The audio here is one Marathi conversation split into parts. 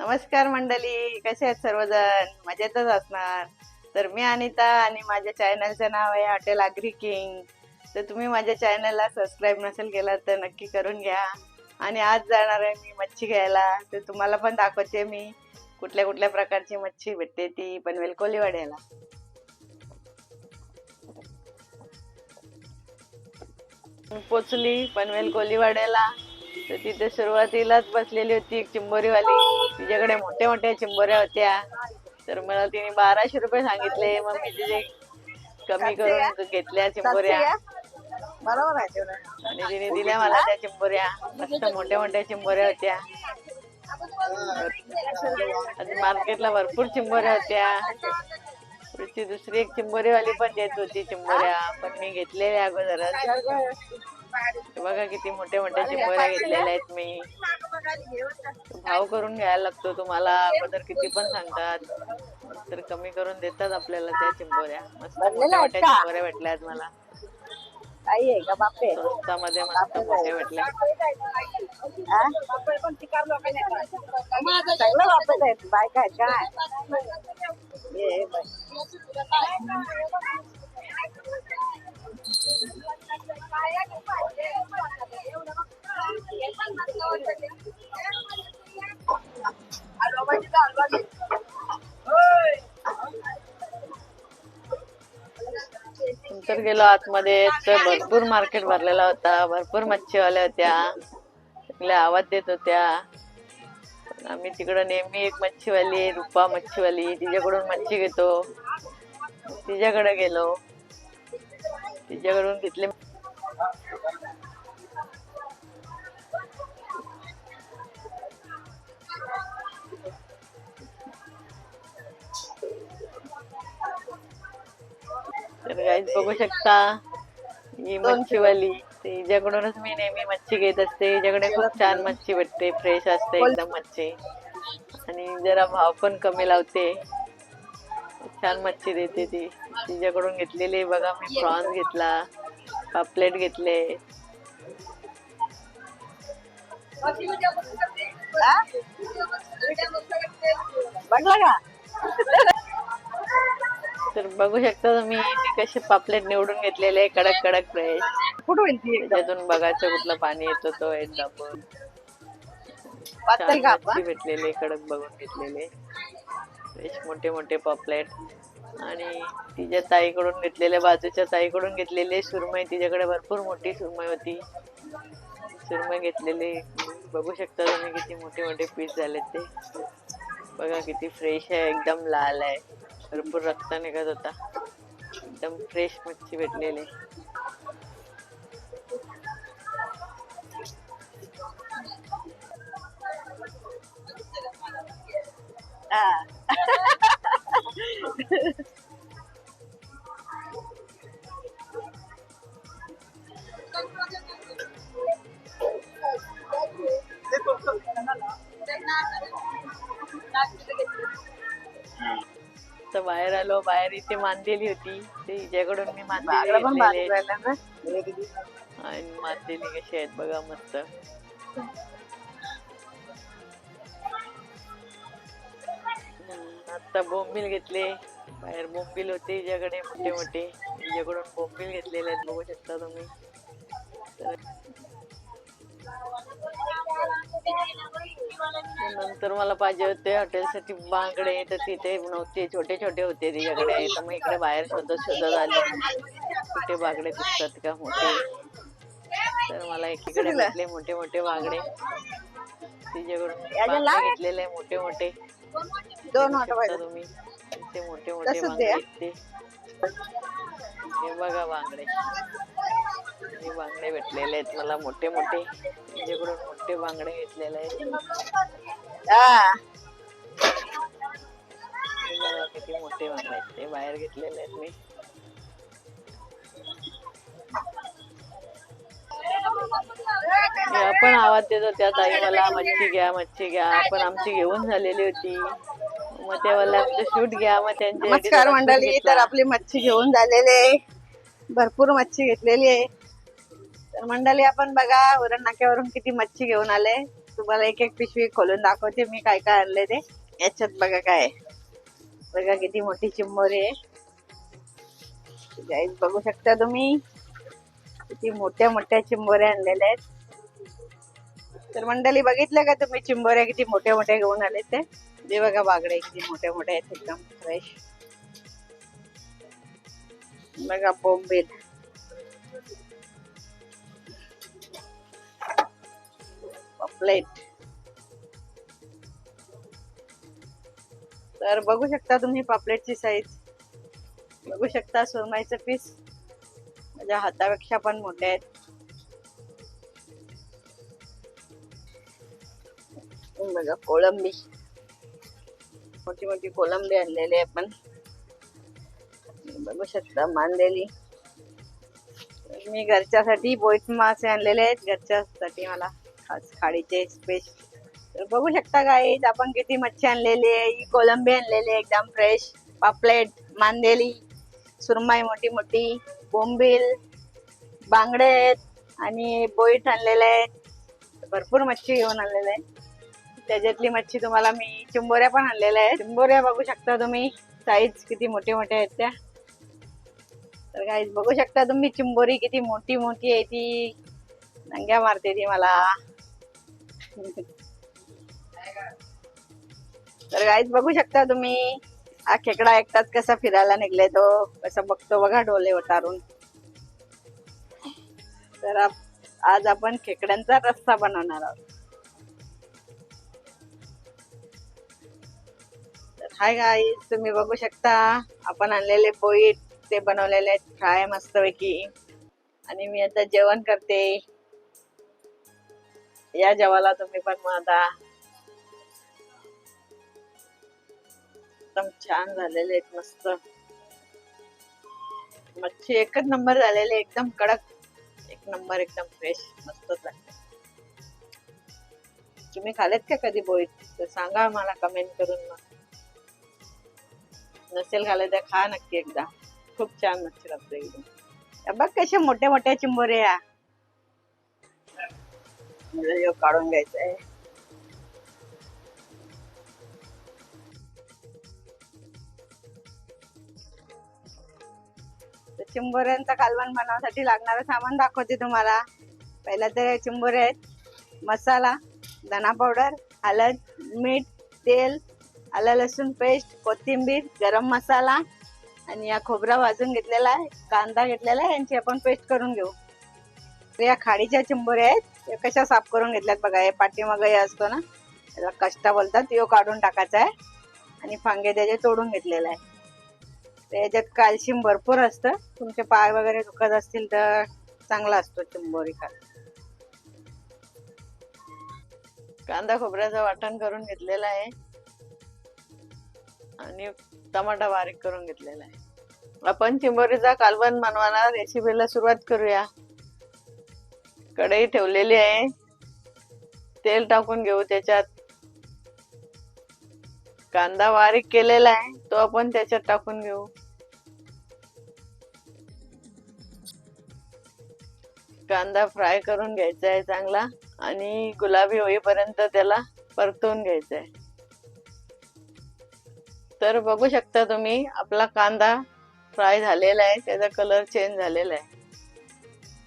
नमस्कार मंडळी कसे आहेत सर्वजण? मजेतच असणार. तर मी अनिता आणि माझ्या चॅनलचं नाव आहे हॉटेल आग्री किंग तर तुम्ही माझ्या चॅनलला सबस्क्राईब नसेल केला तर नक्की करून घ्या. आणि आज जाणार आहे मी मच्छी घ्यायला. तर तुम्हाला पण दाखवते मी कुठल्या कुठल्या प्रकारची मच्छी भेटते ती पनवेल कोलीवाड्याला पोचली पनवेल कोलीवाड्याला तर तिथे सुरुवातीलाच बसलेली होती एक चिंबोरीवाली. तिच्याकडे मोठ्या मोठ्या चिंबोऱ्या होत्या. तर मला तिने बाराशे रुपये सांगितले. मग मी तिथे कमी करून घेतल्या चिंबोऱ्या. बरोबर आहे आणि तिने दिल्या मला त्या चिंबोऱ्या. मस्त मोठ्या मोठ्या चिंबोऱ्या होत्या. मार्केटला भरपूर चिंबोऱ्या होत्या. पुढची दुसरी एक चिंबोरीवाली पण देत होती चिंबोऱ्या. पण मी घेतलेल्या अगोदरच. बघा किती मोठ्या मोठ्या चिंबोऱ्या घेतलेल्या आहेत मी. भाव करून घ्यायला लागतो तुम्हाला. अगोदर किती पण सांगतात. तर कमी करून देतात आपल्याला त्या चिंबोऱ्या. मस्त मोठ्या मोठ्या चिंबोऱ्या भेटल्या आहेत मला. काही आहे का? बापे स्वस्तामध्ये मस्त वापरत आहेत. बायका काय गेलो आतमध्ये तर भरपूर मार्केट भरलेला होता भरपूर मच्छीवाल्या होत्या सगळ्या आवाज देत होत्या. आम्ही तिकडं नेहमी एक मच्छीवाली रुपा मच्छीवाली तिच्याकडून मच्छी घेतो. तिच्याकडे गेलो. तिच्याकडून घेतले तर गाईज बघू शकता. ही मच्छीवाली तिच्याकडूनच मी नेहमी मच्छी घेत असते हिच्याकडे खूप छान मच्छी भेटते फ्रेश असते एकदम मच्छी. आणि जरा भाव पण कमी लावते. छान मच्छी देते ती. तिच्याकडून घेतलेली बघा मी प्रॉन्स घेतला पापलेट घेतले. का तर बघू शकता तुम्ही मी कसे पापलेट निवडून घेतलेले कडक कडक फ्रेश कुठं होईल ती एकदम? त्याच्यातून बघायचं कुठलं पाणी येतो तो एकदा पण पातळ छान का आपण? मच्छी भेटलेले कडक बघून घेतलेले. फ्रेश मोठे मोठे पॉपलेट. आणि तिच्या ताईकडून घेतलेले बाजूच्या ताईकडून घेतलेले सुरमई. तिच्याकडे भरपूर मोठी सुरमई होती. सुरमई घेतलेली. बघू शकता तुम्ही किती मोठे मोठे पीस झालेत ते. बघा किती फ्रेश आहे एकदम लाल आहे. भरपूर रक्त निघत होता. एकदम फ्रेश मच्छी भेटलेली. हा. तर बाहेर आलो बाहेर इथे मांदेली होती. ते हिच्याकडून मी ना? आणि मांदेली कशी आहेत बघा मस्त. आता बोंबील घेतले. बाहेर बोंबील होते हिच्याकडे मोठे मोठे. हिच्याकडून बोंबील घेतलेले आहेत बघू शकता तुम्ही. तर नंतर मला पाहिजे होते हॉटेलसाठी बांगडे तर तिथे नव्हते छोटे छोटे होते तिच्याकडे. तर मग इकडे बाहेर शोधत शोधत आले. कुठे बांगडे दिसतात का मोठे? तर मला एकीकडे भेटले मोठे मोठे बांगडे. तिच्याकडून. घेतलेले मोठे मोठे दोन तुम्ही. ते मोठे मोठे बांगडे हे बघा बांगडे. हे बांगडे भेटलेले आहेत. मला मोठे मोठे तिच्याकडून मोठे बांगडे घेतलेले आहेत. किती मोठे बांगडे आहेत. ते बाहेर घेतलेले आहेत मी. आपण आवाज देत होत्या ताई मला मच्छी घ्या मच्छी घ्या. पण आमची घेऊन झालेली होती. मग ते मला आमचं शूट घ्या मग नमस्कार मंडळी तर आपली मच्छी घेऊन झालेली भरपूर मच्छी घेतलेली आहे. तर मंडळी आपण बघा उरण नाक्यावरून किती मच्छी घेऊन आले. तुम्हाला एक एक पिशवी खोलून दाखवते मी काय काय आणले ते. याच्यात बघा काय. बघा किती मोठी चिंबोरी आहे. बघू शकता तुम्ही. किती मोठ्या मोठ्या चिंबोऱ्या आणलेल्या आहेत. तर मंडळी बघितलं का तुम्ही चिंबोऱ्या किती मोठ्या मोठ्या घेऊन आले ते? ते बघा बागडे किती मोठ्या मोठ्या आहेत एकदम फ्रेश बघा बोंबील प्लेट तर बघू शकता तुम्ही पापलेटची साईज बघू शकता सुरमाईचं पीस माझ्या हातापेक्षा पण मोठे आहेत. बघा कोळंबी. मोठी मोठी कोळंबी आणलेली आहे आपण बघू शकता मानलेली मी घरच्यासाठी बोईट मासे आणलेले आहेत घरच्यासाठी मला. खास खाडीचे स्पेश तर बघू शकता गाईज आपण किती मच्छी आणलेली आहे. ही कोलंबी आणलेली आहे एकदम फ्रेश पापलेट मांदेली सुरमई मोठी मोठी बोंबील बांगडे आहेत आणि बोईट आणलेले आहेत. भरपूर मच्छी घेऊन आणलेले आहे त्याच्यातली मच्छी तुम्हाला मी चिंबोऱ्या पण आणलेल्या आहेत. चिंबोऱ्या बघू शकता तुम्ही. साईज किती मोठे मोठे आहेत त्या. तर काही बघू शकता तुम्ही चिंबोरी किती मोठी मोठी आहे ती. नंग्या मारते ती मला. तर गाईज बघू शकता तुम्ही हा खेकडा एकटाच कसा फिरायला निघले तो कसा बघतो बघा डोले उतारून तर आज आपण खेकड्यांचा रस्सा बनवणार आहोत. तर हाय गाईज तुम्ही बघू शकता आपण आणलेले पोईट ते बनवलेले आहेत फ्राय मस्तपैकी. आणि मी आता जेवण करते. या जेवायला तुम्ही पण मग आता एकदम छान झालेले आहेत मस्त. मच्छी एकच नंबर झालेले एकदम कडक. एक नंबर एकदम फ्रेश मस्त तुम्ही खालेत का कधी बोईत तर सांगा मला कमेंट करून मग. नसेल खाले तर खा नक्की एकदा. खूप छान मच्छी लागते एकदम. बघ कशा मोठ्या मोठ्या चिंबोरे व्हिडिओ काढून घ्यायचा आहे. चिंबोऱ्यांचा कालवण बनवण्यासाठी लागणारं सामान दाखवते तुम्हाला. पहिला तर चिंबोरे आहेत. मसाला धना पावडर हळद मीठ तेल आलं लसूण पेस्ट कोथिंबीर गरम मसाला आणि या खोबरा भाजून घेतलेला आहे. कांदा घेतलेला आहे. यांची आपण पेस्ट करून घेऊ. या खाडीच्या चिंबोऱ्या आहेत. कशा साफ करून घेतल्यात बघा हे पाठीमागं हे असतो ना? त्याला कष्टा बोलतात यो काढून टाकायचा आहे. आणि फांगे त्याचे तोडून घेतलेला आहे. तर याच्यात कॅल्शियम भरपूर असतं. तुमचे पाय वगैरे दुखत असतील तर चांगला असतो चिंबोरी खा कांदा खोबऱ्याचं वाटण करून घेतलेलं आहे. आणि टमाटा बारीक करून घेतलेला आहे. आपण चिंबोरीचा कालवण बनवायला रेसिपीला सुरुवात करूया. कढई ठेवलेली आहे. तेल टाकून घेऊ त्याच्यात. कांदा बारीक केलेला आहे तो आपण त्याच्यात टाकून घेऊ. कांदा फ्राय करून घ्यायचा आहे चांगला आणि गुलाबी होईपर्यंत त्याला परतवून घ्यायचा आहे. तर बघू शकता तुम्ही आपला कांदा फ्राय झालेला आहे त्याचा कलर चेंज झालेला आहे.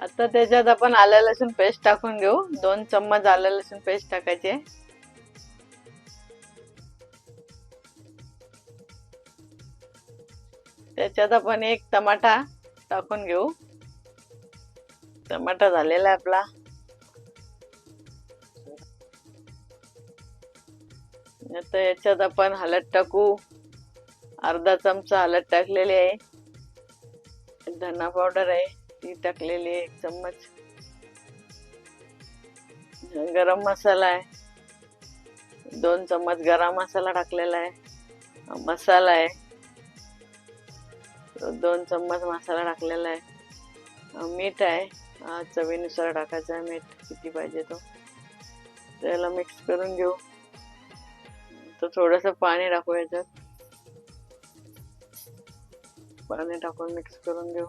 आता त्याच्यात आपण आलं लसूण पेस्ट टाकून घेऊ. दोन चम्मच आलं लसूण पेस्ट टाकायचे. त्याच्यात आपण एक टमाटा टाकून घेऊ. टमाटा झालेला आहे आपला. आता याच्यात आपण हळद टाकू. अर्धा चमचा हळद टाकलेली आहे. धना पावडर आहे. ती टाकलेली एक चम्मच. गरम मसाला आहे. दोन चम्मच गरम मसाला टाकलेला आहे. मसाला आहे. दोन चम्मच मसाला टाकलेला आहे. मीठ आहे. चवीनुसार टाकायचं आहे मीठ. किती पाहिजे तो. त्याला मिक्स करून घेऊ. तर थोडस पाणी टाकू याच्यात. पाणी टाकून मिक्स करून घेऊ.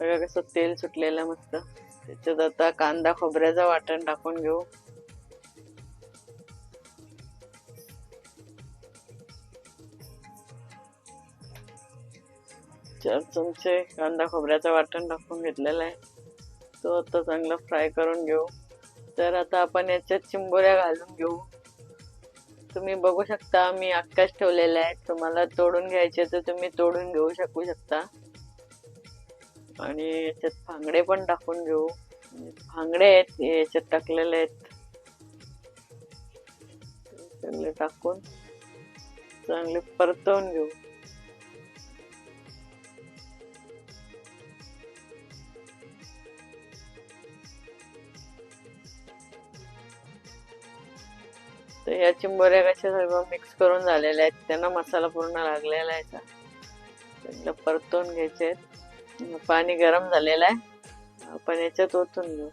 बघा कसं तेल सुटलेलं मस्त. त्याच्यात आता कांदा खोबऱ्याचं वाटण टाकून घेऊ. चार चमचे कांदा खोबऱ्याचं वाटण टाकून घेतलेलं आहे. तो आता चांगला फ्राय करून घेऊ. तर आता आपण याच्यात चिंबोऱ्या घालून घेऊ. तुम्ही बघू शकता मी आकाश ठेवलेला आहे तुम्हाला तोडून घ्यायचे तर तुम्ही तोडून घेऊ शकू शकता. आणि याच्यात फांगडे पण टाकून घेऊ. फांगडे आहेत याच्यात टाकलेले आहेत. चांगले टाकून चांगले परतवून घेऊ. तर या चिंबोऱ्या कशा सर्व मिक्स करून झालेल्या आहेत त्यांना मसाला पूर्ण लागलेला आहे. चांगलं परतवून घ्यायचे आहेत. पाणी गरम झालेलं आहे. आपण याच्यात ओतून घेऊ.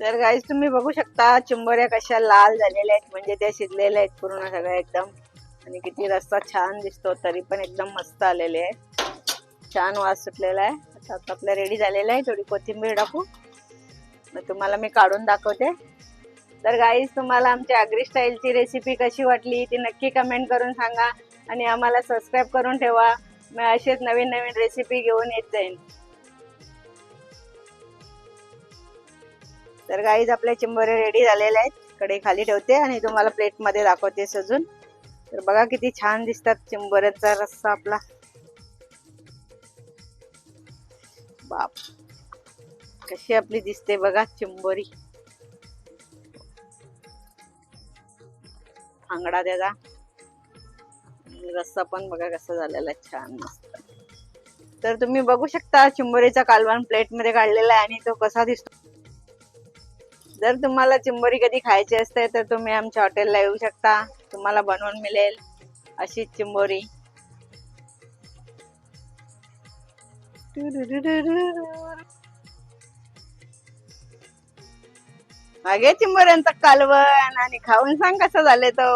तर गाईज तुम्ही बघू शकता चिंबोऱ्या कशा लाल झालेल्या आहेत म्हणजे त्या शिजलेल्या आहेत पूर्ण सगळ्या एकदम. आणि किती रस्ता छान दिसतो तरी पण एकदम मस्त आलेले आहे छान वास सुटलेला आहे. आता आपला आपल्या रेडी झालेला आहे थोडी कोथिंबीर टाकू. मग तुम्हाला मी काढून दाखवते. तर गाईज तुम्हाला आमची आगरी स्टाईलची रेसिपी कशी वाटली ती नक्की कमेंट करून सांगा आणि आम्हाला सबस्क्राईब करून ठेवा. मी असेच नवीन नवीन रेसिपी घेऊन येत जाईन. तर गाईज आपले चिंबोरे रेडी झालेले आहेत. कडे खाली ठेवते आणि तुम्हाला प्लेटमध्ये दाखवते सजून. तर बघा किती छान दिसतात चिंबोऱ्याचा रस्सा आपला. बाप. कशी आपली दिसते बघा चिंबोरी. आंगडा त्याचा. रस्सा पण बघा कसा झालेला छान मस्त. तर तुम्ही बघू शकता चिंबोरीचा कालवान प्लेटमध्ये काढलेला आहे आणि तो कसा दिसतो. जर तुम्हाला चिंबोरी कधी खायची असते तर तुम्ही आमच्या हॉटेलला येऊ शकता. तुम्हाला बनवून मिळेल अशी चिंबोरी. मागे चिंबोऱ्यांचा कालवण आणि खाऊन सांग कसं झाले तो.